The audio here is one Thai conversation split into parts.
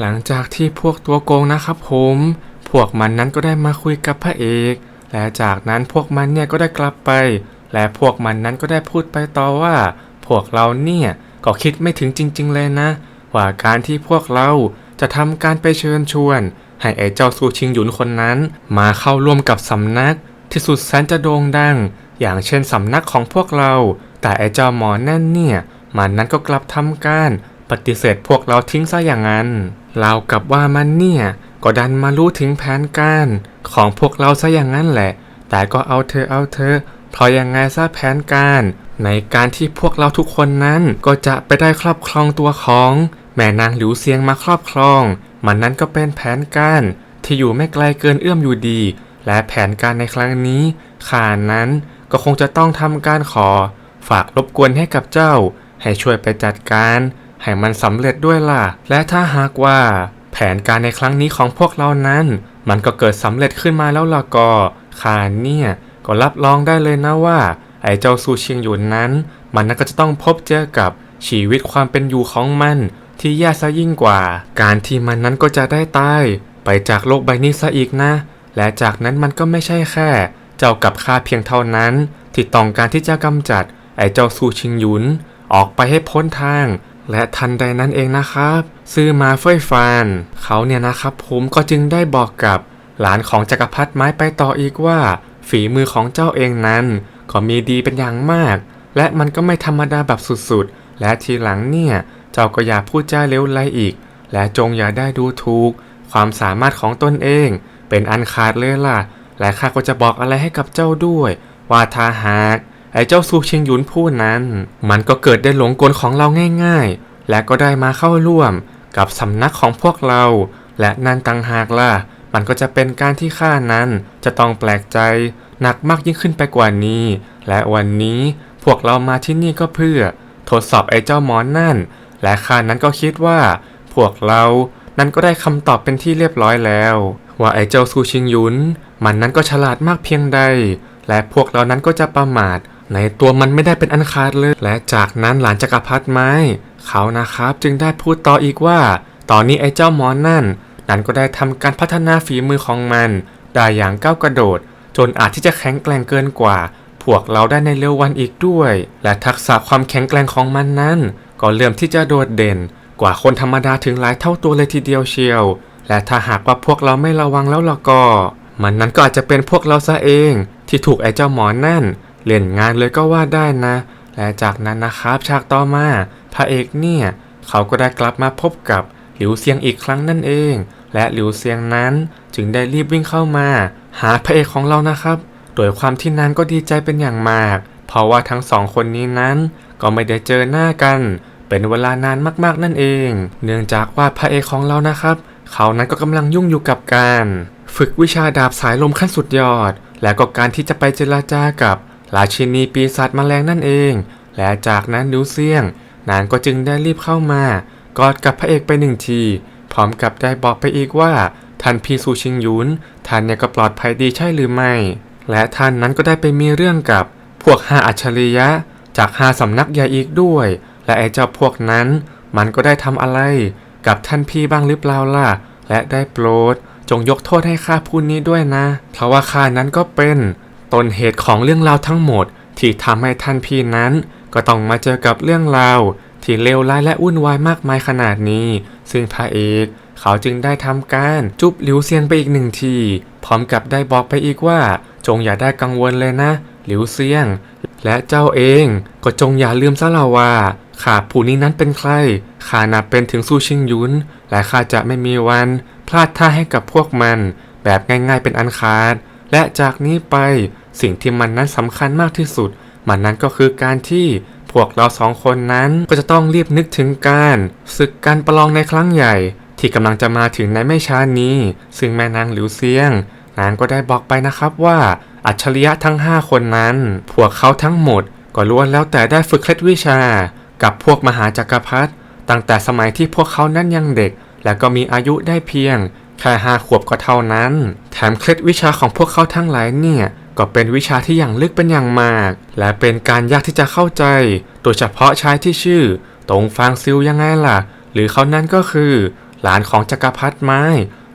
หลังจากที่พวกตัวโกงนะครับผม พวกมันนั้นก็ได้มาคุยกับพระเอก และจากนั้นพวกมันเนี่ยก็ได้กลับไป และพวกมันนั้นก็ได้พูดไปต่อว่า พวกเราเนี่ยก็คิดไม่ถึงจริง ๆ เลยนะ ว่าการที่พวกเราจะทำการไปเชิญชวน ให้ไอ้เจ้าซูชิงหยุนคนนั้น มาเข้าร่วมกับสำนัก ที่สุดแสนจะโด่งดัง อย่างเช่นสำนักของพวกเรา แต่ไอ้เจ้าหมอนั่นเนี่ย มันนั้นก็กลับทำการปฏิเสธพวกเราทิ้งซะอย่างนั้น เรากับว่ามันเนี่ย ก็ดันมารู้ถึงแผนการของพวกเราซะอย่างนั้นแหละ แต่ก็เอาเธอเอาเธอเพราะยังไงซะแผนการ ในการที่พวกเราทุกคนนั้นก็จะไปได้ครอบครองตัวของ แม่นางหลิวเซียงมาครอบครอง มันนั้นก็เป็นแผนการที่อยู่ไม่ไกลเกินเอื้อมอยู่ดี และแผนการในครั้งนี้ข้านั้นก็คงจะต้องทำการขอ ฝากรบกวนให้กับเจ้า ให้ช่วยไปจัดการ ให้มันสำเร็จด้วยล่ะ และถ้าหากว่า แผนการในครั้งนี้ของพวกเรานั้น มันก็เกิดสำเร็จขึ้นมาแล้วล่ะก็ข้าเนี่ยก็รับรองได้เลยนะว่า ไอ้เจ้าซูชิงหยุนนั้น มันน่าก็จะต้องพบเจอกับชีวิตความเป็นอยู่ของมัน ที่แย่ซะยิ่งกว่า การที่มันนั้นก็จะได้ตายไปจากโลกใบนี้ซะอีกนะ และจากนั้นมันก็ไม่ใช่แค่ เจ้ากับข้าเพียงเท่านั้น ที่ต้องการที่จะกำจัด ไอ้เจ้าซูชิงหยุน ออกไปให้พ้นทาง และทันใดนั้นเองนะครับซื้อมาเฟยฟานเขาเนี่ยนะครับผมก็จึงได้บอกกับหลานของจักรพรรดิไม้ไปต่ออีกว่า ฝีมือของเจ้าเองนั้น ก็มีดีเป็นอย่างมาก และมันก็ไม่ธรรมดาแบบสุดๆ และทีหลังเนี่ย เจ้าก็อย่าพูดจาเลวไหลอีก และจงอย่าได้ดูถูก ความสามารถของตนเอง เป็นอันขาดเลยล่ะ และข้าก็จะบอกอะไรให้กับเจ้าด้วย ว่าถ้าหาก ไอ้เจ้าซูเชียงยุนผู้นั้น มันก็เกิดได้หลงกลของเราง่าย ๆ และก็ได้มาเข้าร่วมกับสำนักของพวกเรา และนั่นต่างหากล่ะ มันก็จะเป็นการที่ข้านั้นจะต้องแปลกใจหนักมากยิ่งขึ้นไปกว่านี้ และวันนี้พวกเรามาที่นี่ก็เพื่อ ทดสอบไอ้เจ้าหมอนนั่น และข้านั้นก็คิดว่า พวกเรานั้นก็ได้คำตอบเป็นที่เรียบร้อยแล้ว ว่าไอ้เจ้าซูชิงยุน มันนั้นก็ฉลาดมากเพียงใด และพวกเรานั้นก็จะประมาท ในตัวมันไม่ได้เป็นอันขาดเลย และจากนั้นหลานจักรพรรดิไม้ เขานะครับจึงได้พูดต่ออีกว่า ตอนนี้ไอ้เจ้าหมอนนั่น นั้นก็ได้ทำการพัฒนาฝีมือของมัน ได้อย่างก้าวกระโดด จนอาจที่จะแข็งแกร่งเกินกว่า พวกเราได้ในเร็ววันอีกด้วย และทักษะความแข็งแกร่งของมันนั้น ก็เริ่มที่จะโดดเด่น กว่าคนธรรมดาถึงหลายเท่าตัวเลยทีเดียวเชียว และถ้าหากว่าพวกเราไม่ระวังแล้วล่ะก็ มันนั้นก็อาจจะเป็นพวกเราซะเอง ที่ถูกไอ้เจ้าหมอนั่น เล่นงานเลยก็ว่าได้นะ และจากนั้นนะครับฉากต่อมาพระเอกเนี่ย เขาก็ได้กลับมาพบกับหลิวเซียงอีกครั้งนั่นเอง และหลิวเซียงนั้นจึงได้รีบวิ่งเข้ามา หาพระเอกของเรานะครับ โดยความที่นางก็ดีใจเป็นอย่างมาก เพราะว่าทั้งสองคนนี้นั้น ก็ไม่ได้เจอหน้ากัน เป็นเวลานานมากๆนั่นเอง เนื่องจากว่าพระเอกของเรานะครับ เขานั้นก็กำลังยุ่งอยู่กับการ ฝึกวิชาดาบสายลมขั้นสุดยอด และก็การที่จะไปเจรจากับ ราชินีปีศาจแมลงนั่นเอง และจากนั้นลิวเซียง นางก็จึงได้รีบเข้ามากอดกับพระเอกไปหนึ่งที พร้อมกับได้บอกไปอีกว่า ท่านพีซูชิงยุนท่านเนี่ยก็ปลอดภัยดีใช่หรือไม่ และท่านนั้นก็ได้ไปมีเรื่องกับพวกห้าอัจฉริยะ จากห้าสำนักใหญ่อีกด้วย และไอ้เจ้าพวกนั้น มันก็ได้ทำอะไร กับท่านพี่บ้างหรือเปล่าล่ะ และได้โปรดจงยกโทษให้ข้าผู้นี้ด้วยนะ เพราะว่าข้านั้นก็เป็น ต้นเหตุของเรื่องราวทั้งหมดที่ทำให้ท่านพี่นั้น ก็ต้องมาเจอกับเรื่องราวที่เลวร้ายและวุ่นวายมากมายขนาดนี้ ซึ่งพระเอกเขาจึงได้ทำการจุบหลิวเซียงไปอีกหนึ่งที พร้อมกับได้บอกไปอีกว่า จงอย่าได้กังวลเลยนะ หลิวเซียง และเจ้าเองก็จงอย่าลืมซะละว่าข้าผู้นี้นั้นเป็นใครข้านับเป็นถึงซูชิงยุน และข้าจะไม่มีวันพลาดท่าให้กับพวกมัน แบบง่ายๆเป็นอันขาด และจากนี้ไป สิ่งที่มันนั้นสำคัญมากที่สุด มันนั้นก็คือการที่พวกเราสองคนนั้นก็จะต้องรีบนึกถึงการศึกการประลองในครั้งใหญ่ ที่กำลังจะมาถึงในไม่ช้านี้ ซึ่งแม่นางหลิวเซียง นางก็ได้บอกไปนะครับว่าอัจฉริยะทั้ง 5 คนนั้น พวกเขาทั้งหมด ก็ล้วนแล้วแต่ได้ฝึกเคล็ดวิชา กับพวกมหาจักรพรรดิตั้งแต่สมัยที่พวกเขานั้นยังเด็ก และก็มีอายุได้เพียงแค่ห้าขวบก็เท่านั้น แถมเคล็ดวิชาของพวกเขาทั้งหลายเนี่ย ก็เป็นวิชาที่อย่างลึกเป็นอย่างมาก และเป็นการยากที่จะเข้าใจ โดยเฉพาะชายที่ชื่อ ตงฟางซิลยังไงล่ะ หรือเขานั้นก็คือ หลานของจักรพรรดิไม้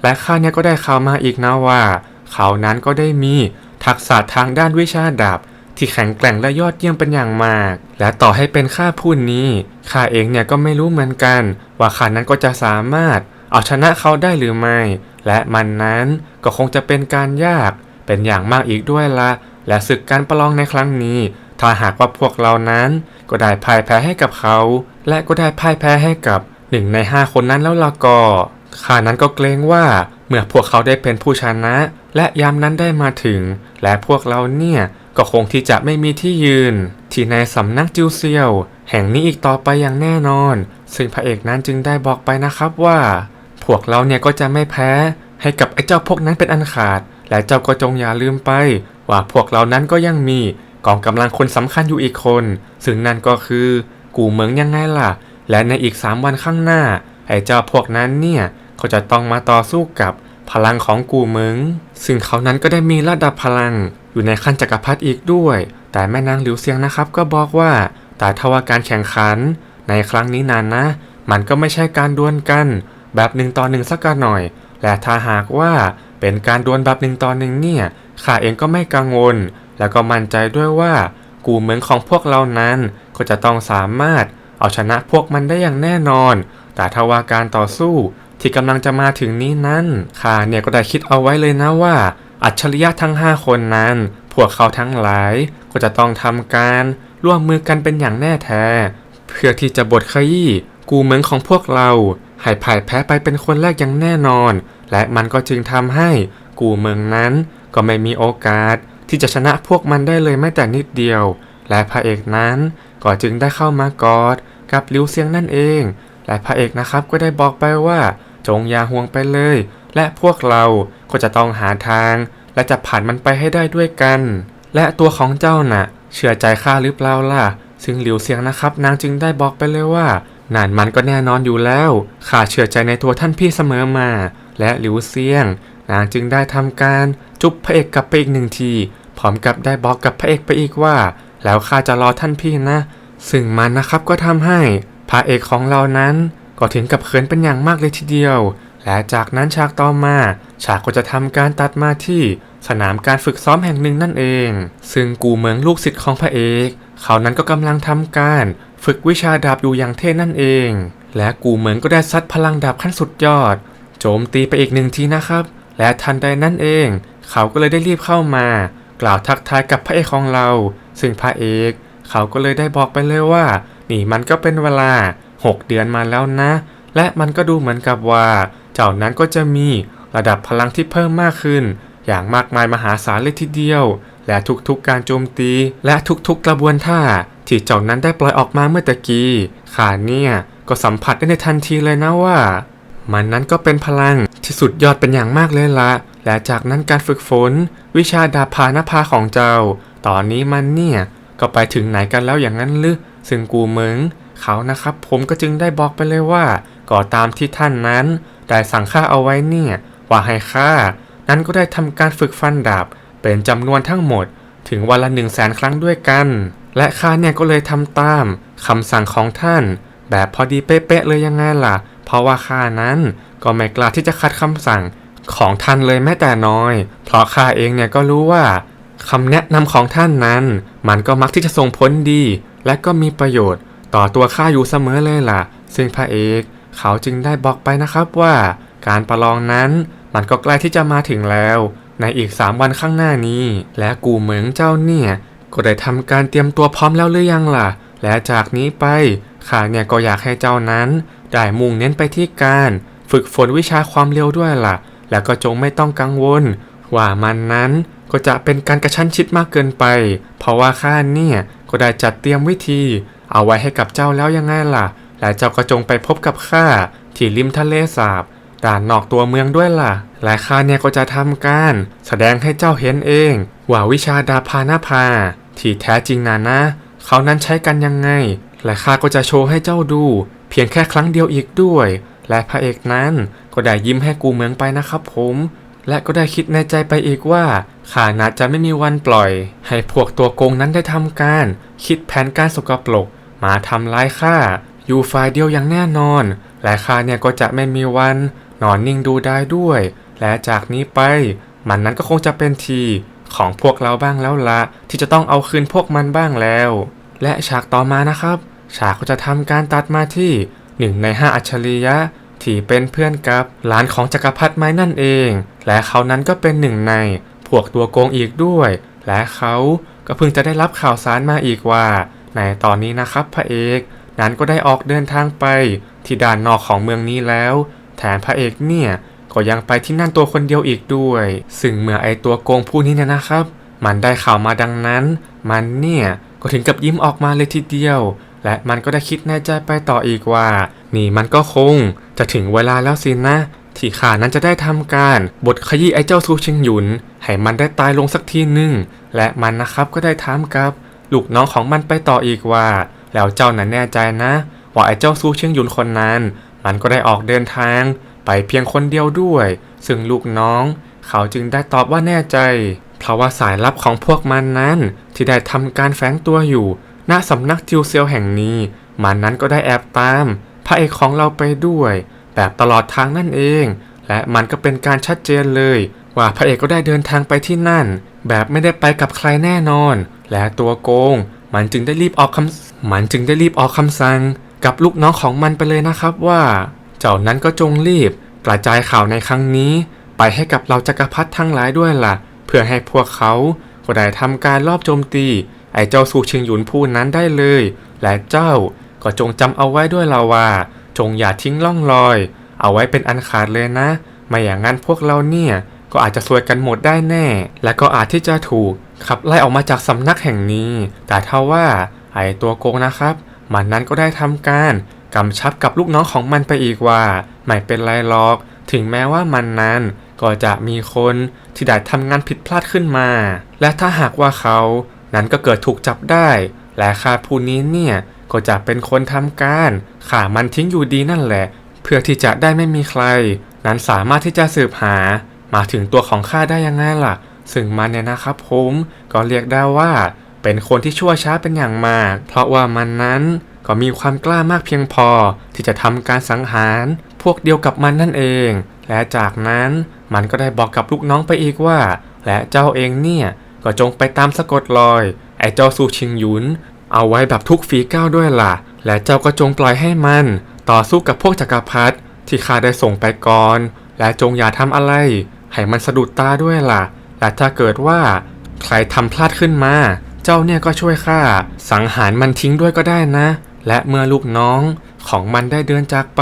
และข้าเนี่ยก็ได้ข่าวมาอีกนะว่า เขานั้นก็ได้มีทักษะทางด้านวิชาดาบที่แข็งแกร่งและยอดเยี่ยมเป็นอย่างมาก และต่อให้เป็นข้าพูดนี้ข้าเองเนี่ยก็ไม่รู้เหมือนกัน ว่าข้านั้นก็จะสามารถเอาชนะเขาได้หรือไม่ และมันนั้นก็คงจะเป็นการยาก เป็นอย่างมากอีกด้วยละ และศึกการประลองในครั้งนี้ ถ้าหากว่าพวกเรานั้น ก็ได้พ่ายแพ้ให้กับเขา และก็ได้พ่ายแพ้ให้กับหนึ่งในห้าคนนั้นแล้วละก็ข้านั้นก็เกรงว่าเมื่อพวกเขาได้เป็นผู้ชนะ และยามนั้นได้มาถึง และพวกเราเนี่ยก็คงที่จะไม่มีที่ยืน ที่ในสำนักจิวเซียว แห่งนี้อีกต่อไปอย่างแน่นอน ซึ่งพระเอกนั้นจึงได้บอกไปนะครับว่า พวกเราเนี่ยก็จะไม่แพ้ ให้กับไอ้เจ้าพวกนั้นเป็นอันขาด และเจ้าก็จงอย่าลืมไป ว่าพวกเรานั้นก็ยังมีกองกำลังคนสำคัญอยู่อีกคน ซึ่งนั่นก็คือกูเหมิงยังไงล่ะ และในอีกสามวันข้างหน้า ไอ้เจ้าพวกนั้นเนี่ยเขาจะต้องมาต่อสู้กับพลังของกูเหมิงซึ่งเขานั้นก็ได้มีระดับพลัง อยู่ในขั้นจักรพรรดิอีกด้วย แต่แม่นางหลิวเซียงนะครับ ก็บอกว่า แต่ทว่าการแข่งขัน ในครั้งนี้นานนะ มันก็ไม่ใช่การดวลกัน แบบหนึ่งต่อหนึ่งสักหน่อย และถ้าหากว่า เป็นการดวลแบบหนึ่งต่อหนึ่งเนี่ยข้าเองก็ไม่กังวล แล้วก็มั่นใจด้วยว่า กูเหมือนของพวกเรานั้น ก็จะต้องสามารถเอาชนะพวกมันได้อย่างแน่นอน แต่ถ้าว่าการต่อสู้ที่กำลังจะมาถึงนี้นั้นข้าเนี่ยก็ได้คิดเอาไว้เลยนะว่า อัจฉริยะทั้ง 5 คนนั้น พวกเขาทั้งหลาย ก็จะต้องทำการร่วมมือกันเป็นอย่างแน่แท้ เพื่อที่จะบดขยี้กูเหมือนของพวกเราให้พ่ายแพ้ไปเป็นคนแรกอย่างแน่นอน และมันก็จึงทำให้กูเมืองนั้นก็ไม่มีโอกาสที่จะชนะพวกมันได้เลยแม้แต่นิดเดียว และพระเอกนั้นก็จึงได้เข้ามากอดกับลิวเซียงนั่นเอง และพระเอกนะครับก็ได้บอกไปว่า จงอย่าห่วงไปเลย และพวกเราก็จะต้องหาทาง และจะผ่านมันไปให้ได้ด้วยกัน และตัวของเจ้าน่ะ เชื่อใจข้าหรือเปล่าล่ะ ซึ่งหลิวเซียงนะครับ นางจึงได้บอกไปเลยว่านั่นมันก็แน่นอนอยู่แล้วข้าเชื่อใจในตัวท่านพี่เสมอมา และหลิวเซียง นางจึงได้ทำการจุบพระเอกกลับไปอีกหนึ่งที พร้อมกับได้บอกกับพระเอกไปอีกว่า แล้วข้าจะรอท่านพี่นะ ซึ่งมันนะครับก็ทำให้พระเอกของเรานั้นก็ถึงกับเขินเป็นอย่างมากเลยทีเดียว และจากนั้นฉากต่อมาฉากก็จะทำการตัดมาที่สนามการฝึกซ้อมแห่งหนึ่งนั่นเอง ซึ่งกูเหมืองลูกศิษย์ของพระเอก เขานั้นก็กำลังทำการฝึกวิชาดาบอยู่อย่างเท่นั่นเอง และกูเหมืองก็ได้ซัดพลังดาบขั้นสุดยอด โจมตีไปอีกหนึ่งทีนะครับ และทันใดนั้นเอง เขาก็เลยได้รีบเข้ามา กล่าวทักทายกับพระเอกของเรา ซึ่งพระเอกเขาก็เลยได้บอกไปเลยว่า นี่มันก็เป็นเวลา 6 เดือนมาแล้วนะ และมันก็ดูเหมือนกับว่า เจ้านั้นก็จะมีระดับพลังที่เพิ่มมากขึ้น อย่างมากมายมหาศาลเลยทีเดียว และทุกๆการโจมตี และทุกๆกระบวนท่าที่เจ้านั้นได้ปล่อยออกมาเมื่อตะกี้ขาเนี่ยก็สัมผัสได้ในทันทีเลยนะว่า มันนั้นก็เป็นพลังที่สุดยอดเป็นอย่างมากเลยละและจากนั้นการฝึกฝน วิชาดาพานภาของเจ้า ตอนนี้มันเนี่ย ก็ไปถึงไหนกันแล้วอย่างนั้นหรือซึ่งกูเหมิงเขานะครับ ผมก็จึงได้บอกไปเลยว่าก็ตามที่ท่านนั้น ได้สั่งข้าเอาไว้เนี่ย ว่าให้ข้านั้นก็ได้ทำการฝึกฟันดาบ เป็นจำนวนทั้งหมด ถึงวันละหนึ่งแสนครั้งด้วยกัน และข้าเนี่ยก็เลยทำตามคำสั่งของท่าน แบบพอดีเป๊ะๆเลยยังไงล่ะ ราะว่าข้านั้นก็ไม่กล้าที่จะขัดคำสั่งของท่านเลยแม้แต่น้อย เพราะข้าเองเนี่ยก็รู้ว่าคำแนะนำของท่านนั้น มันก็มักที่จะส่งผลดี และก็มีประโยชน์ ต่อตัวข้าอยู่เสมอเลยล่ะ ซึ่งพระเอกเขาจึงได้บอกไปนะครับว่าการประลองนั้นมันก็ใกล้ที่จะมาถึงแล้ว ในอีก3วันข้างหน้านี้ และกูเหมืองเจ้าเนี่ย ก็ได้ทำการเตรียมตัวพร้อมแล้วหรือยังล่ะ และจากนี้ไป ข้าเนี่ยก็อยากให้เจ้านั้น ได้มุ่งเน้นไปที่การ ฝึกฝนวิชาความเร็วด้วยล่ะ แล้วก็จงไม่ต้องกังวล ว่ามันนั้นก็จะเป็นการกระชั้นชิดมากเกินไป เพราะว่าข้าเนี่ยก็ได้จัดเตรียมวิธี เอาไว้ให้กับเจ้าแล้วยังไงล่ะ และเจ้าก็จงไปพบกับข้าที่ริมทะเลสาบด่านนอกตัวเมืองด้วยล่ะ และข้าเนี่ยก็จะทำการ แสดงให้เจ้าเห็นเอง ว่าวิชาดาพานาภา ที่แท้จริงนะนะ เขานั้นใช้กันยังไง และข้าก็จะโชว์ให้เจ้าดู เพียงแค่ครั้งเดียวอีกด้วย และพระเอกนั้นก็ได้ยิ้มให้กูเมืองไปนะครับผม และก็ได้คิดในใจไปอีกว่าข้าน่าจะไม่มีวันปล่อย ให้พวกตัวโกงนั้นได้ทำการ คิดแผนการสกปรกมาทำร้ายข้าอยู่ฝ่ายเดียวอย่างแน่นอน และข้าเนี่ยก็จะไม่มีวัน นอนนิ่งดูได้ด้วย และจากนี้ไป มันนั้นก็คงจะเป็นทีของพวกเราบ้างแล้วละที่จะต้องเอาคืนพวกมันบ้างแล้ว และฉากต่อมานะครับ ฉากก็จะทำการตัดมาที่หนึ่งในห้าอัจฉริยะที่เป็นเพื่อนกับหลานของจักรพรรดิไม้นั่นเอง และเขานั้นก็เป็นหนึ่งในพวกตัวโกงอีกด้วย และเขาก็เพิ่งจะได้รับข่าวสารมาอีกว่า ในตอนนี้นะครับพระเอกนั้นก็ได้ออกเดินทางไปที่ด้านนอกของเมืองนี้แล้ว แถมพระเอกเนี่ยก็ยังไปที่นั่นตัวคนเดียวอีกด้วย ซึ่งเมื่อไอตัวโกงผู้นี้เนี่ยนะครับ มันได้ข่าวมาดังนั้น มันเนี่ยก็ถึงกับยิ้มออกมาเลยทีเดียว และมันก็ได้คิดในใจไปต่ออีกว่า นี่มันก็คงจะถึงเวลาแล้วสินะ ที่ข้านั้นจะได้ทำการบทขยี้ไอ้เจ้าซูชิงหยุน ให้มันได้ตายลงสักทีหนึ่งและมันนะครับก็ได้ถามกับ ลูกน้องของมันไปต่ออีกว่า แล้วเจ้านั้นแน่ใจนะ ว่าไอ้เจ้าซูเชียงหยุนคนนั้น มันก็ได้ออกเดินทาง ไปเพียงคนเดียวด้วย ซึ่งลูกน้อง เขาจึงได้ตอบว่าแน่ใจ เพราะว่าสายลับของพวกมันนั้นที่ได้ทำการแฝงตัวอยู่ ณสำนักจิวเซียวแห่งนี้มันนั้นก็ได้แอบตาม พระเอกของเราไปด้วย แบบตลอดทางนั่นเอง และมันก็เป็นการชัดเจนเลย ว่าพระเอกก็ได้เดินทางไปที่นั่น แบบไม่ได้ไปกับใครแน่นอน และตัวโกง มันจึงได้รีบออกคำมันจึงได้รีบออกคำสั่งกับลูกน้องของมันไปเลยนะครับว่า เจ้านั้นก็จงรีบกระจายข่าวในครั้งนี้ ไปให้กับเราจักรพรรดิทั้งหลายด้วยล่ะ เพื่อให้พวกเขาก็ได้ทำการลอบโจมตี ไอ้เจ้าสูชิงหยุนผู้นั้นได้เลย และเจ้าก็จงจำเอาไว้ด้วยล่ะว่า จงอย่าทิ้งล่องรอย เอาไว้เป็นอันขาดเลยนะ ไม่อย่างนั้นพวกเราเนี่ยก็อาจจะซวยกันหมดได้แน่ และก็อาจที่จะถูกขับไล่ออกมาจากสำนักแห่งนี้ แต่ถ้าว่าไอ้ตัวโกงนะครับ มันนั้นก็ได้ทำการกำชับกับลูกน้องของมันไปอีกว่า ไม่เป็นไรหรอก ถึงแม้ว่ามันนั้นก็จะมีคนที่ได้ทำงานผิดพลาดขึ้นมา และถ้าหากว่าเขา นั้นก็เกิดถูกจับได้ และข้าผู้นี้เนี่ยก็จะเป็นคนทำการข่ามันทิ้งอยู่ดีนั่นแหละ เพื่อที่จะได้ไม่มีใคร นั้นสามารถที่จะสืบหา มาถึงตัวของข้าได้ยังไงล่ะ ซึ่งมันเนี่ยนะครับผมก็เรียกได้ว่า เป็นคนที่ชั่วช้าเป็นอย่างมาก เพราะว่ามันนั้นก็มีความกล้ามากเพียงพอที่จะทำการสังหาร พวกเดียวกับมันนั่นเอง และจากนั้นมันก็ได้บอกกับลูกน้องไปอีกว่า และเจ้าเองเนี่ย ก็จงไปตามสะกดรอย ไอ้เจ้าซูชิงหยุน เอาไว้แบบทุกฝีก้าวด้วยล่ะ และเจ้าก็จงปล่อยให้มัน ต่อสู้กับพวกจักรพรรดิที่ข้าได้ส่งไปก่อน และจงอย่าทำอะไร ให้มันสะดุดตาด้วยล่ะ และถ้าเกิดว่า ใครทำพลาดขึ้นมา เจ้าเนี่ยก็ช่วยข้าสังหารมันทิ้งด้วยก็ได้นะ และเมื่อลูกน้องของมันได้เดินจากไป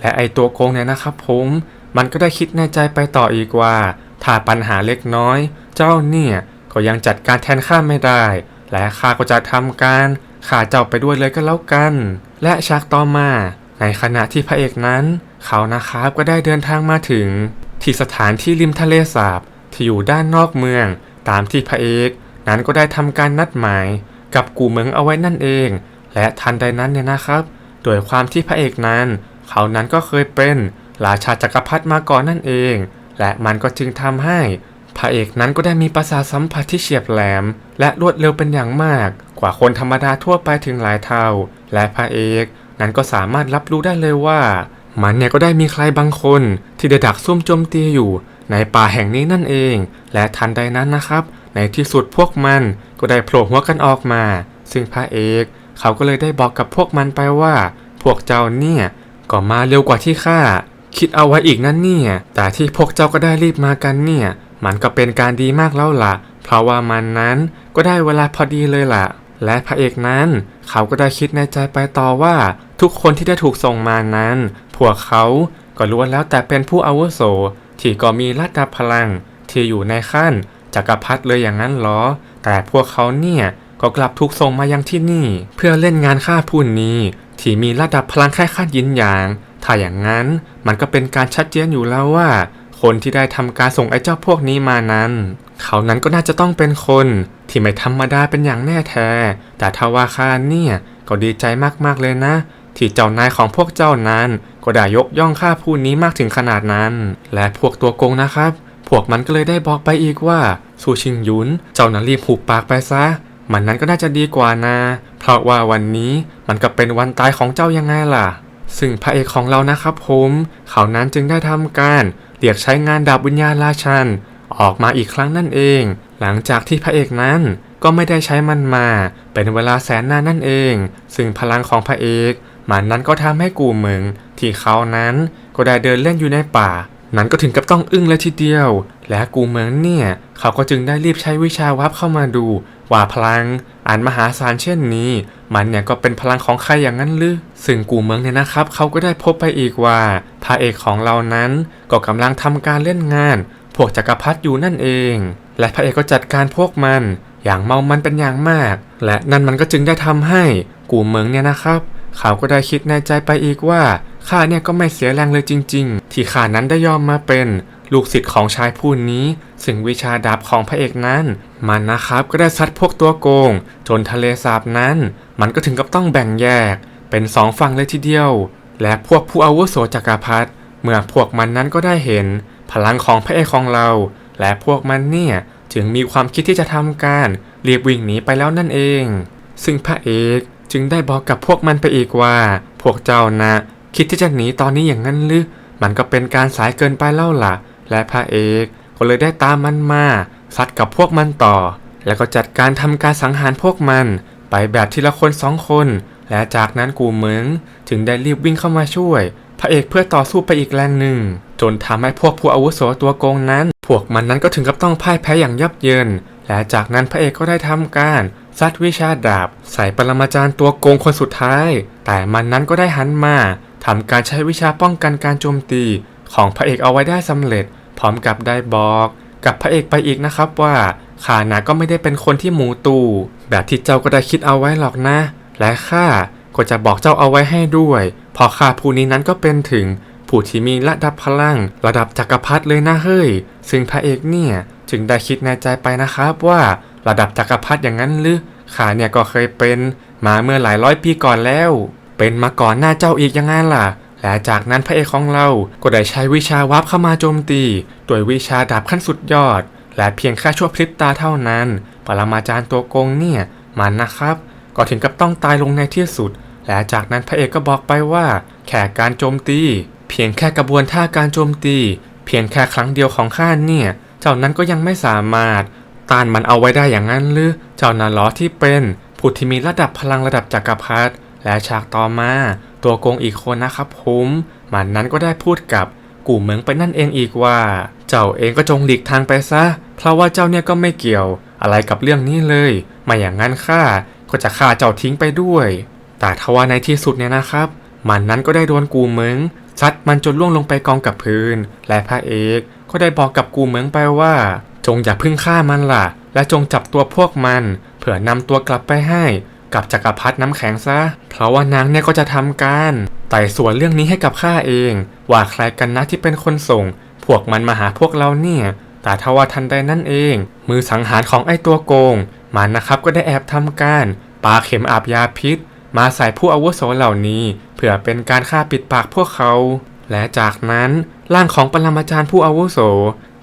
และไอตัวโกงเนี่ยนะครับผมมันก็ได้คิดในใจไปต่ออีกว่า ถ้าปัญหาเล็กน้อย เจ้าเนี่ย ก็ยังจัดการแทนข้าไม่ได้ และข้าก็จะทำการข่าเจ้าไปด้วยเลยก็แล้วกัน และฉากต่อมา ในขณะที่พระเอกนั้น เขานะครับก็ได้เดินทางมาถึง ที่สถานที่ริมทะเลสาบที่อยู่ด้านนอกเมือง ตามที่พระเอกนั้นก็ได้ทำการนัดหมาย กับกูเหมิงเอาไว้นั่นเอง และทันใดนั้นเนี่ยนะครับโดยความที่พระเอกนั้น เขานั้นก็เคยเป็นราชาจักรพรรดิมาก่อนนั่นเอง และมันก็จึงทำให้ ระเอกนั้นก็ได้มีประสาทสัมผัสที่เฉียบแหลม และรวดเร็วเป็นอย่างมาก กว่าคนธรรมดาทั่วไปถึงหลายเท่า และพระเอกนั้นก็สามารถรับรู้ได้เลยว่า มันเนี่ยก็ได้มีใครบางคนที่ได้ดักซุ่มโจมตีอยู่ ในป่าแห่งนี้นั่นเอง และทันใดนั้นนะครับ ในที่สุดพวกมันก็ได้โผล่หัวกันออกมา ซึ่งพระเอกเขาก็เลยได้บอกกับพวกมันไปว่า พวกเจ้าเนี่ยก็มาเร็วกว่าที่ข้าคิดเอาไว้อีกนั่นเนี่ย แต่ที่พวกเจ้าก็ได้รีบมากันเนี่ย มันก็เป็นการดีมากแล้วล่ะ เพราะว่ามันนั้นก็ได้เวลาพอดีเลยล่ะ และพระเอกนั้น เขาก็ได้คิดในใจไปต่อว่า ทุกคนที่ได้ถูกส่งมานั้น พวกเขาก็ล้วนแล้วแต่เป็นผู้อาวุโส ที่ก็มีระดับพลัง ที่อยู่ในขั้นจักรพรรดิเลยอย่างนั้นหรอ แต่พวกเขาเนี่ยก็กลับถูกส่งมายังที่นี่ เพื่อเล่นงานฆ่าผู้นี้ ที่มีระดับพลังแค่ขั้นยินหยาง ถ้าอย่างนั้นมันก็เป็นการชัดเจนอยู่แล้วว่า คนที่ได้ทำการส่งไอ้เจ้าพวกนี้มานั้น เขานั้นก็น่าจะต้องเป็นคนที่ไม่ธรรมดาเป็นอย่างแน่แท้ แต่ทว่าข้าเนี่ยก็ดีใจมากๆเลยนะ ที่เจ้านายของพวกเจ้านั้น ก็ได้ยกย่องข้าผู้นี้มากถึงขนาดนั้น และพวกตัวโกงนะครับ พวกมันก็เลยได้บอกไปอีกว่าซูชิงยุนเจ้านั้นรีบหุบปากไปซะมันนั้นก็น่าจะดีกว่านะ เพราะว่าวันนี้มันก็เป็นวันตายของเจ้ายังไงล่ะ ซึ่งพระเอกของเรานะครับผม เขานั้นจึงได้ทำการ เรียกใช้งานดาบวิญญาณราชัน ออกมาอีกครั้งนั่นเอง หลังจากที่พระเอกนั้นก็ไม่ได้ใช้มันมา เป็นเวลาแสนนานนั่นเอง ซึ่งพลังของพระเอกมันนั้นก็ทำให้กูเหมืองที่เขานั้นก็ได้เดินเล่นอยู่ในป่า นั้นก็ถึงกับต้องอึ้งเลยทีเดียว และกูเหมืองเนี่ย เขาก็จึงได้รีบใช้วิชาวับเข้ามาดู ว่าพลังอันมหาศาลเช่นนี้ มันเนี่ยก็เป็นพลังของใครอย่างนั้นหรือซึ่งกูเมืองเนี่ยนะครับ เขาก็ได้พบไปอีกว่าพระเอกของเรานั้นก็กำลังทำการเล่นงาน พวกจักรพรรดิอยู่นั่นเอง และพระเอกก็จัดการพวกมัน อย่างเมามันเป็นอย่างมาก และนั่นมันก็จึงได้ทำให้กูเมืองเนี่ยนะครับ เขาก็ได้คิดในใจไปอีกว่าข้าเนี่ยก็ไม่เสียแรงเลยจริง ๆ ที่ข้านั้นได้ยอมมาเป็นลูกศิษย์ของชายผู้นี้ ซึ่งวิชาดาบของพระเอกนั้น มันนะครับก็ได้ซัดพวกตัวโกง จนทะเลสาบนั้น มันก็ถึงกับต้องแบ่งแยก เป็นสองฝั่งเลยทีเดียว และพวกผู้อาวุโสจักรพรรดิเมื่อพวกมันนั้นก็ได้เห็น พลังของพระเอกของเรา และพวกมันเนี่ยจึงมีความคิดที่จะทำการเรียบวิ่งหนีไปแล้วนั่นเอง ซึ่งพระเอกจึงได้บอกกับพวกมันไปอีกว่า พวกเจ้านะ คิดที่จะหนีตอนนี้อย่างนั้นหรือมันก็เป็นการสายเกินไปเล่าล่ะ และพระเอก ก็เลยได้ตามมันมาซัดกับพวกมันต่อ แล้วก็จัดการทำการสังหารพวกมัน ไปแบบทีละคนสองคน และจากนั้นกูเหมิงจึงได้รีบวิ่งเข้ามาช่วย พระเอกเพื่อต่อสู้ไปอีกแรงหนึ่ง จนทำให้พวกผู้อาวุโสตัวโกงนั้น พวกมันนั้นก็ถึงกับต้องพ่ายแพ้อย่างยับเยิน และจากนั้นพระเอกก็ได้ทำการซัดวิชาดาบ ใส่ปรมาจารย์ตัวโกงคนสุดท้าย แต่มันนั้นก็ได้หันมาทำการใช้วิชาป้องกันการโจมตีของพระเอกเอาไว้ได้สำเร็จ ร้อมกับได้บอกกับพระเอกไปอีกนะครับว่าข้านะก็ไม่ได้เป็นคนที่หมูตู แบบที่เจ้าก็ได้คิดเอาไว้หรอกนะ และข้าก็จะบอกเจ้าเอาไว้ให้ด้วยเพราะข้าผู้นี้นั้นก็เป็นถึงผู้ที่มีระดับพลัง ระดับจักรพรรดิเลยนะเฮ้ย ซึ่งพระเอกเนี่ยจึงได้คิดในใจไปนะครับว่าระดับจักรพรรดิอย่างนั้นหรือข้าเนี่ยก็เคยเป็นมาเมื่อหลายร้อยปีก่อนแล้ว เป็นมาก่อนหน้าเจ้าอีกยังไงล่ะ และจากนั้นพระเอกของเราก็ได้ใช้วิชาวับเข้ามาโจมตีโดยวิชาดาบขั้นสุดยอด และเพียงแค่ชั่วพริบตาเท่านั้น ปรมาจารย์ตัวโกงเนี่ยมันนะครับ ก็ถึงกับต้องตายลงในที่สุด และจากนั้นพระเอกก็บอกไปว่า แค่การโจมตี เพียงแค่กระบวนท่าการโจมตี เพียงแค่ครั้งเดียวของข้าเนี่ย เจ้านั้นก็ยังไม่สามารถต้านมันเอาไว้ได้อย่างนั้นหรือ เจ้านั้อที่เป็นผู้ที่มีระดับพลังระดับจักรพรรดิและฉากต่อมา ตัวโกงอีกคนนะครับผมมันนั้นก็ได้พูดกับกูเหมืองไปนั่นเองอีกว่า เจ้าเองก็จงหลีกทางไปซะ เพราะว่าเจ้าเนี่ยก็ไม่เกี่ยวอะไรกับเรื่องนี้เลย ไม่อย่างนั้นข้าก็จะฆ่าเจ้าทิ้งไปด้วย แต่ทว่าในที่สุดเนี่ยนะครับ มันนั้นก็ได้โดนกูเหมืองซัดมันจนล่วงลงไปกองกับพื้น และพระเอกก็ได้บอกกับกูเหมืองไปว่า จงอย่าพึ่งฆ่ามันล่ะ และจงจับตัวพวกมัน เผื่อนำตัวกลับไปให้ กับจักรพรรดิน้ำแข็งซะ เพราะว่านางเนี่ยก็จะทำการไต่สวนเรื่องนี้ให้กับข้าเอง ว่าใครกันนะที่เป็นคนส่ง พวกมันมาหาพวกเราเนี่ย แต่ทว่าทันใดนั่นเอง มือสังหารของไอ้ตัวโกง มันนะครับก็ได้แอบทำการปาเข็มอาบยาพิษ มาใส่ผู้อาวุโสเหล่านี้ เพื่อเป็นการฆ่าปิดปากพวกเขา และจากนั้นร่างของปรมาจารย์ผู้อาวุโส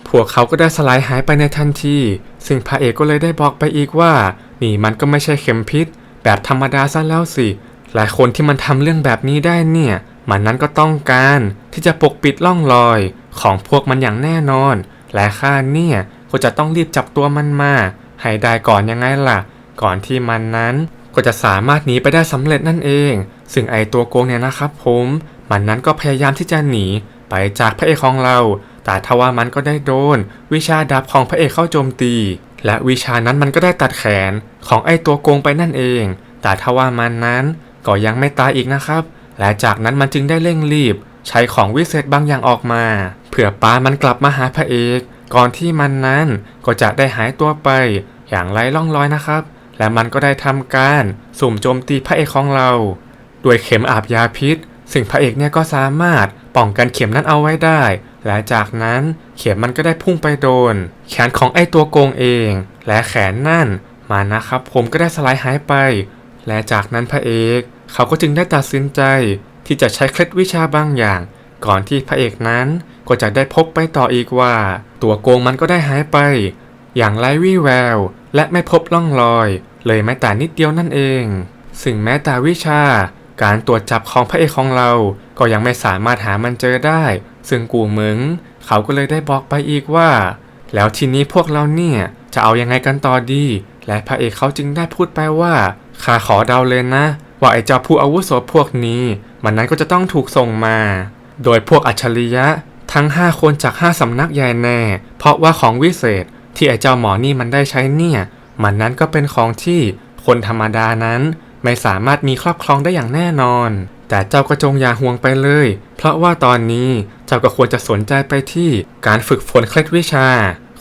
พวกเขาก็ได้สลายหายไปในทันที ซึ่งพระเอกก็เลยได้บอกไปอีกว่า นี่มันก็ไม่ใช่เข็มพิษ แบบธรรมดาซะแล้วสิ หลายคนที่มันทำเรื่องแบบนี้ได้เนี่ย มันนั้นก็ต้องการที่จะปกปิดล่องรอยของพวกมันอย่างแน่นอน และข้าเนี่ยก็จะต้องรีบจับตัวมันมา ให้ได้ก่อนยังไงล่ะ ก่อนที่มันนั้นก็จะสามารถหนีไปได้สำเร็จนั่นเอง ซึ่งไอตัวโกงเนี่ยนะครับผม มันนั้นก็พยายามที่จะหนีไปจากพระเอกของเรา แต่ทว่ามันก็ได้โดน วิชาดาบของพระเอกเข้าโจมตี และวิชานั้นมันก็ได้ตัดแขนของไอ้ตัวโกงไปนั่นเอง แต่ทว่ามันนั้นก็ยังไม่ตายอีกนะครับ และจากนั้นมันจึงได้เร่งรีบ ใช้ของวิเศษบางอย่างออกมา เพื่อปามันกลับมาหาพระเอก ก่อนที่มันนั้นก็จะได้หายตัวไป อย่างไร้ร่องรอยนะครับ และมันก็ได้ทำการสุ่มโจมตีพระเอกของเรา ด้วยเข็มอาบยาพิษ ซึ่งพระเอกเนี่ยก็สามารถป้องกันเข็มนั้นเอาไว้ได้ และจากนั้นเข็มมันก็ได้พุ่งไปโดน แขนของไอ้ตัวโกงเอง และแขนนั่นมานะครับผมก็ได้สลายหายไป และจากนั้นพระเอกเขาก็จึงได้ตัดสินใจที่จะใช้เคล็ดวิชาบางอย่าง ก่อนที่พระเอกนั้นก็จะได้พบไปต่ออีกว่า ตัวโกงมันก็ได้หายไป อย่างไร้วี่แวว และไม่พบร่องรอย เลยแม้แต่นิดเดียวนั่นเอง ซึ่งแม้แต่วิชา การตรวจจับของพระเอกของเรา ก็ยังไม่สามารถหามันเจอได้ ซึ่งกูเหมิงเขาก็เลยได้บอกไปอีกว่า แล้วทีนี้พวกเราเนี่ยจะเอายังไงกันต่อดี และพระเอกเขาจึงได้พูดไปว่าข้าขอเดาเลยนะ ว่าไอ้เจ้าผู้อาวุโสพวกนี้มันนั้นก็จะต้องถูกส่งมา โดยพวกอัจฉริยะทั้ง 5 คนจาก 5 สำนักใหญ่แน่ เพราะว่าของวิเศษที่ไอ้เจ้าหมอนี่มันได้ใช้เนี่ย มันนั้นก็เป็นของที่คนธรรมดานั้น ไม่สามารถมีครอบครองได้อย่างแน่นอน แต่เจ้าก็จงอย่าห่วงไปเลย เพราะว่าตอนนี้เจ้าก็ควรจะสนใจไปที่การฝึกฝนเคล็ดวิชา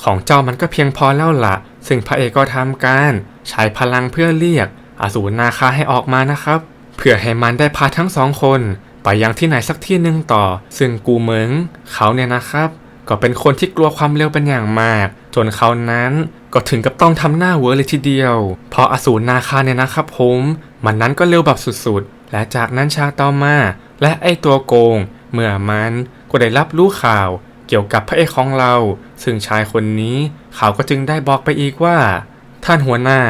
ของเจ้ามันก็เพียงพอแล้วละ่ะ ซึ่งพระเอกก็ทำการใช้พลังเพื่อเรียก อสูรนาคาให้ออกมานะครับ เพื่อให้มันได้พาทั้งสองคน ไปยังที่ไหนสักที่หนึ่งต่อ ซึ่งกูเหมิงเขาเนี่ยนะครับ ก็เป็นคนที่กลัวความเร็วเป็นอย่างมาก จนเขานั้นก็ถึงกับต้องทำหน้าเวอร์เลยทีเดียว เพราะอสูรนาคาเนี่ยนะครับผม มันนั้นก็เร็วแบบสุดๆ และจากนั้นชาต่อมา และไอตัวโกง เมื่อมันก็ได้รับรู้ข่าวเกี่ยวกับพระเอกของเรา ซึ่งชายคนนี้เขาก็จึงได้บอกไปอีกว่า ท่านหัวหน้า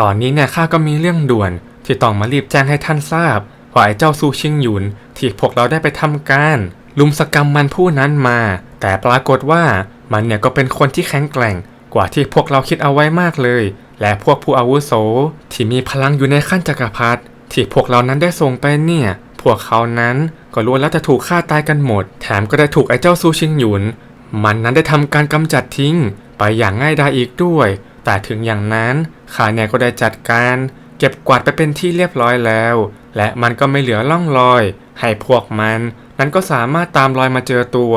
ตอนนี้เนี่ยข้าก็มีเรื่องด่วน ที่ต้องมารีบแจ้งให้ท่านทราบว่าไอ้เจ้าซูชิงหยุนที่พวกเราได้ไปทำการ ลุมสกรรมมันผู้นั้นมา แต่ปรากฏว่า มันเนี่ยก็เป็นคนที่แข็งแกร่งกว่าที่พวกเราคิดเอาไว้มากเลย และพวกผู้อาวุโสที่มีพลังอยู่ในขั้นจักรพรรดิที่พวกเรานั้นได้ส่งไปเนี่ย พวกเขานั้นก็ล้วนแล้วจะถูกฆ่าตายกันหมด แถมก็ได้ถูกไอ้เจ้าซูชิงหยุน มันนั้นได้ทำการกำจัดทิ้ง ไปอย่างง่ายดายอีกด้วย แต่ถึงอย่างนั้นข้าเนี่ยก็ได้จัดการ เก็บกวาดไปเป็นที่เรียบร้อยแล้ว และมันก็ไม่เหลือล่องรอย ให้พวกมัน นั้นก็สามารถตามรอยมาเจอตัว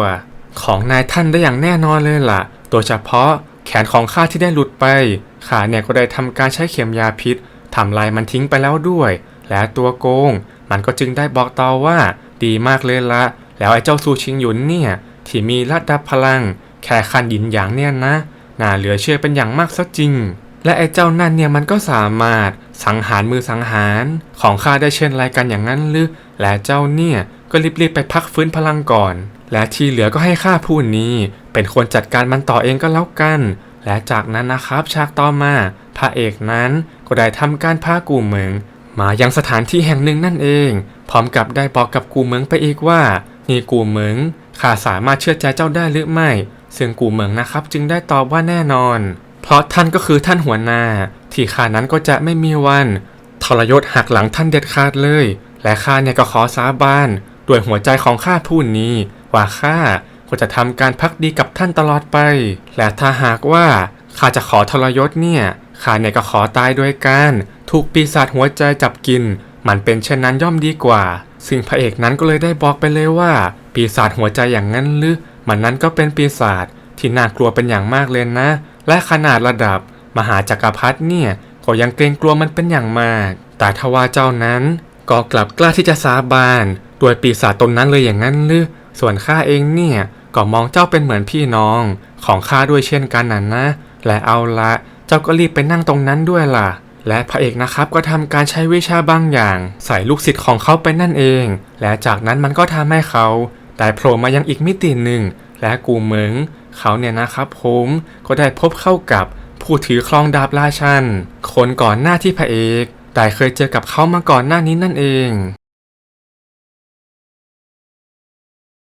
ของนายท่านได้อย่างแน่นอนเลยล่ะ โดยเฉพาะแขนของข้าที่ได้หลุดไปข้าเนี่ยก็ได้ทำการใช้เข็มยาพิษทำลายมันทิ้งไปแล้วด้วย และตัวโกง มันก็จึงได้บอกต่อว่า ดีมากเลยละ แล้วไอ้เจ้าซูชิงหยุนเนี่ย ที่มีระดับพลัง แค่คันดินอย่างเนี่ยนะ น่าเหลือเชื่อเป็นอย่างมากซะจริง และไอ้เจ้านั่นเนี่ยมันก็สามารถสังหารมือสังหารของข้าได้เช่นไรกันอย่างนั้นหรือ และเจ้าเนี่ยก็รีบๆไปพักฟื้นพลังก่อน และที่เหลือก็ให้ข้าผู้นี้ เป็นคนจัดการมันต่อเองก็แล้วกัน และจากนั้นนะครับฉากต่อมาพระเอกนั้นก็ได้ทำการพากูเหมือง มายังสถานที่แห่งหนึ่งนั่นเอง พร้อมกับได้บอกกับกูเหมืองไปอีกว่านี่กูเหมืองข้าสามารถเชื่อใจเจ้าได้หรือไม่ ซึ่งกูเหมืองนะครับ จึงได้ตอบว่าแน่นอน เพราะท่านก็คือท่านหัวหน้า ที่ข้านั้นก็จะไม่มีวัน ทรยศหักหลังท่านเด็ดขาดเลย และข้าเนี่ยก็ขอสาบานด้วยหัวใจของข้าผู้นี้ ว่าข้าก็จะทำการพักดีกับท่านตลอดไป และถ้าหากว่าข้าจะขอทรยศเนี่ยข้าเนี่ยก็ขอตายด้วยการถูกปีศาจหัวใจจับกิน มันเป็นเช่นนั้นย่อมดีกว่า ซึ่งพระเอกนั้นก็เลยได้บอกไปเลยว่า ปีศาจหัวใจอย่างนั้นหรือมันนั้นก็เป็นปีศาจที่น่ากลัวเป็นอย่างมากเลยนะ และขนาดระดับ มหาจักรพรรดิเนี่ยก็ยังเกรงกลัวมันเป็นอย่างมาก แต่ทว่าเจ้านั้นก็กลับกล้าที่จะสาบานด้วยปีศาจตนนั้นเลยอย่างนั้นหรือ ส่วนข้าเองเนี่ยก็มองเจ้าเป็นเหมือนพี่น้องของข้าด้วยเช่นกันนั่นนะ และเอาละเจ้าก็รีบไปนั่งตรงนั้นด้วยล่ะ และพระเอกนะครับก็ทำการใช้วิชาบางอย่าง ใส่ลูกศิษย์ของเขาไปนั่นเอง และจากนั้นมันก็ทำให้เขาได้โผล่มายังอีกมิติหนึ่ง และกูเหมิงเขาเนี่ยนะครับผมก็ได้พบเข้ากับผู้ถือครองดาบราชัน คนก่อนหน้าที่พระเอกได้เคยเจอกับเขามาก่อนหน้านี้นั่นเอง